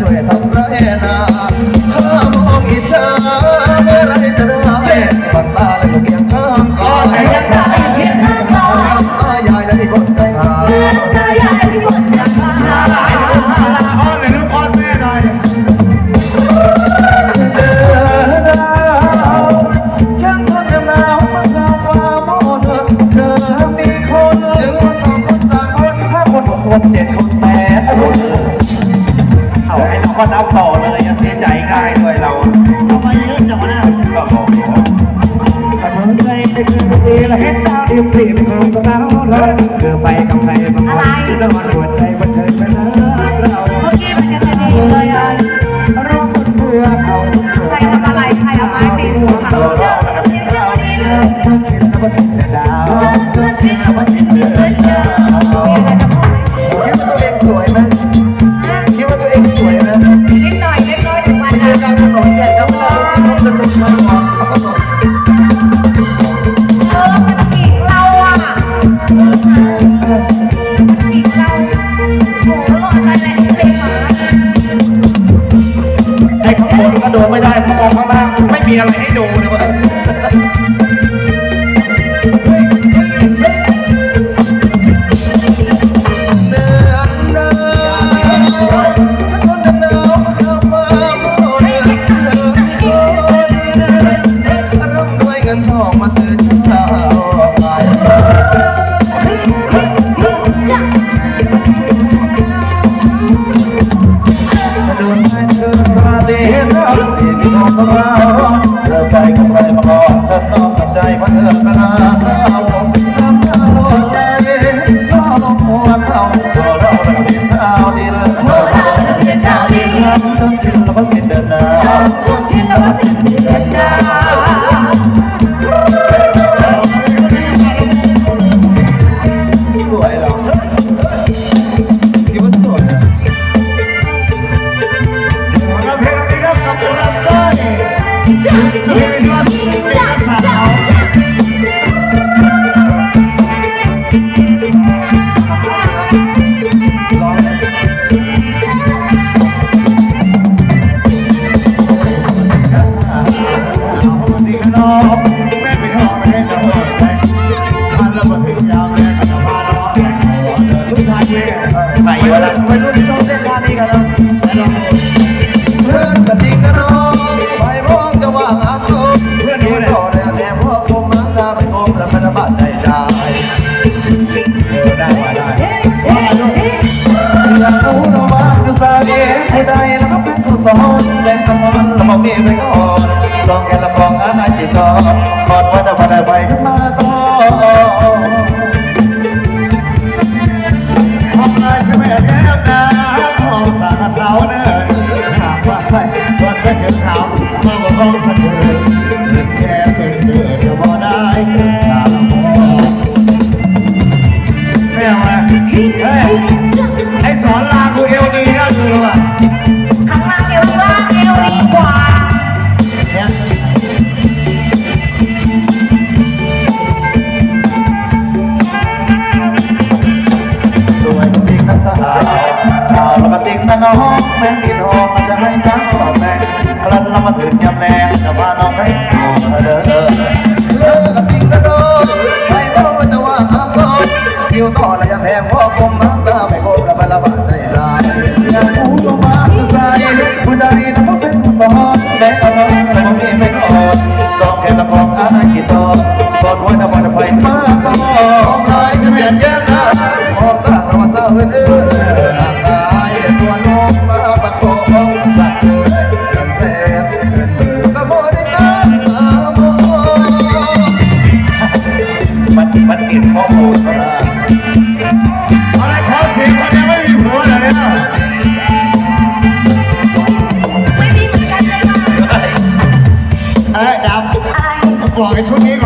ช่วยทำไรนาถ้ามองอิจฉาเมื่อไรจะได้บังตาแล้วอยู่เพียงข้างกายยังตายเพียงข้างกายตายายและที่คนใจหาตายายที่คนจะตายอ้อนเลยน้องอ้อนแม่หน่อยเดินดาวฉันคนเดียวมันทำว่าโมโหเธอมีคนถึงคนสองคนสามคนห้าคนหกคนเจ็ดคนแปดคน เอาให้เราก็นับต่อเลยอย่าเสียใจง่ายด้วยเราทำไมเยอะจังวะเนี่ยก็บอกถ้าเมืองใจไม่เคยดีและเห็นดาวดียวปรีบคงต้องเอาเลยเธอไปกับใครบางคนฉันนอนหัวใจบันเทิงไปแล้วเราเมื่อกี้มันจะจะดีเลยอะร้องคนเบื่อเขาใครทำอะไรใครเอาไม้ตีหัวเขาเธอเชินแล้วก็ชิน ดูไม่ได้เพราะมองข้างล่างไม่มีอะไรให้ดูเลยว่า ดีจนชินแล้วก็สิ้นเดิน ไปไปวะแล้วไปรุ่นชอบเต้นท่านี้กันนะแล้วเราเพื่อนกับจริงกันน้องไปมองจะว่างามสุขเพื่อนนี่ต่อเลยแต่พวกผมมักจะไปโอมแล้วมันบาดใจใจเออได้ว่าได้อยากรู้นะว่าจะสาเหตุผู้ใดแล้วก็เป็นผู้สอนและคำมันแล้วบอกมีไปก่อนสองแค่ละกองอาจีสอนกอด องน น้องแม่กินหอมมันจะให้จ้งสอบแม่ครั้นเรามาถึงยำแรงจะพาน้องให้หอมเด้อเลิกกับจริงนะน้องไม่ต้องจะว่าห้ามซ้อนคิวต่อแล้วยังแทงพ่อคมมังตาไม่โกงแล้วมันละบาดใจร้ายอยากรู้ตัวมาใส่ผู้ใดนะเขาเป็นผู้สอนแต่เอาเงินแล้วมีไม่ก่อนสองแค่ละของอาชีพสอนก่อนไว้ถ้าวันไปมาต่อลายจะเปลี่ยนแก้มหน้า